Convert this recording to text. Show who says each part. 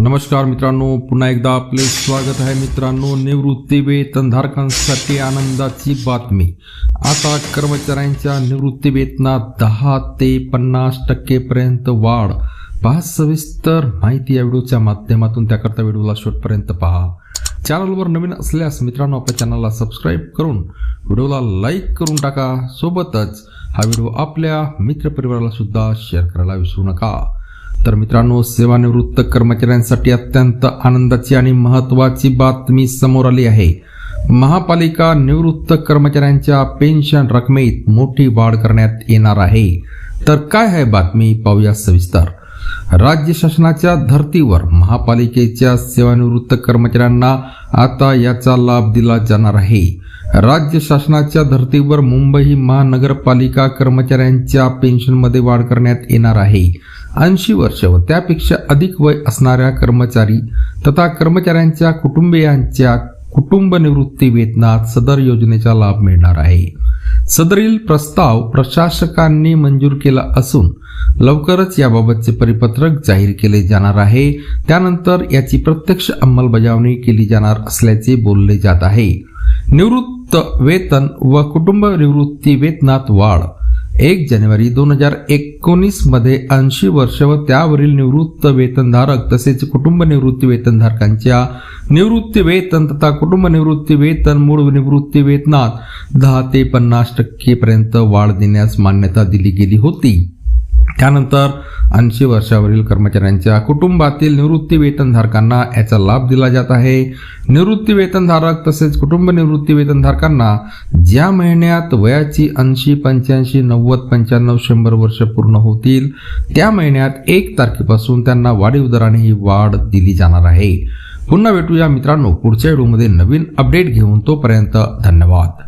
Speaker 1: नमस्कार मित्रांनो पुन्हा एकदा आपले स्वागत आहे मित्रांनो. निवृत्ती वेतनधारकांसाठी आनंदाची बातमी. आता कर्मचाऱ्यांच्या निवृत्ती वेतनात दहा ते पन्नास टक्केपर्यंत वाढ. पहा सविस्तर माहिती या व्हिडिओच्या माध्यमातून. त्याकरता व्हिडिओला शेवटपर्यंत पहा. चॅनलवर नवीन असल्यास मित्रांनो आपल्या चॅनलला सबस्क्राईब करून व्हिडिओला लाईक करून टाका. सोबतच हा व्हिडिओ आपल्या मित्रपरिवाराला सुद्धा शेअर करायला विसरू नका. तर मित्रांनो सेवानिवृत्त कर्मचाऱ्यांसाठी अत्यंत आनंदाची आणि महत्त्वाची बातमी समोर आली आहे. महापालिका निवृत्त कर्मचाऱ्यांच्या पेन्शन रकमेत मोठी वाढ करण्यात येणार आहे. तर काय आहे बातमी? पाहूया सविस्तर. राज्य शासनाच्या धर्तीवर महापालिकेच्या सेवानिवृत्त कर्मचाऱ्यांना आता याचा लाभ दिला जाणार आहे. राज्य शासनाच्या धर्तीवर मुंबई महानगरपालिका कर्मचाऱ्यांच्या पेन्शनमध्ये वाढ करण्यात येणार आहे. ऐंशी वर्ष व त्यापेक्षा अधिक वय असणाऱ्या कर्मचारी तथा कर्मचाऱ्यांच्या कुटुंबियांच्या कुटुंब निवृत्ती वेतनात सदर योजनेचा लाभ मिळणार आहे. सदरील प्रस्ताव प्रशासकांनी मंजूर केला असून लवकरच याबाबतचे परिपत्रक जाहीर केले जाणार आहे. त्यानंतर याची प्रत्यक्ष अंमलबजावणी केली जाणार असल्याचे बोलले जात आहे. निवृत्त वेतन व कुटुंब निवृत्ती वेतनात वाढ एक जानेवारी दोन हजार एकोणीसमध्ये ऐंशी वर्ष व त्यावरील निवृत्त वेतनधारक तसेच कुटुंब निवृत्ती वेतनधारकांच्या निवृत्ती वेतन तथा कुटुंब निवृत्ती वेतन मूळ निवृत्ती वेतनात दहा ते पन्नास टक्केपर्यंत वाढ देण्यास मान्यता दिली गेली होती. त्यानंतर ऐंशी वर्षावरील कर्मचाऱ्यांच्या कुटुंबातील निवृत्ती वेतनधारकांना याचा लाभ दिला जात आहे. निवृत्ती वेतनधारक तसेच कुटुंब निवृत्ती वेतनधारकांना ज्या महिन्यात वयाची ऐंशी पंच्याऐंशी नव्वद पंच्याण्णव शंभर वर्ष पूर्ण होतील त्या महिन्यात एक तारखेपासून त्यांना वाढीव दराने ही वाढ दिली जाणार आहे. पुन्हा भेटूया मित्रांनो पुढच्या व्हिडिओमध्ये नवीन अपडेट घेऊन तोपर्यंत धन्यवाद.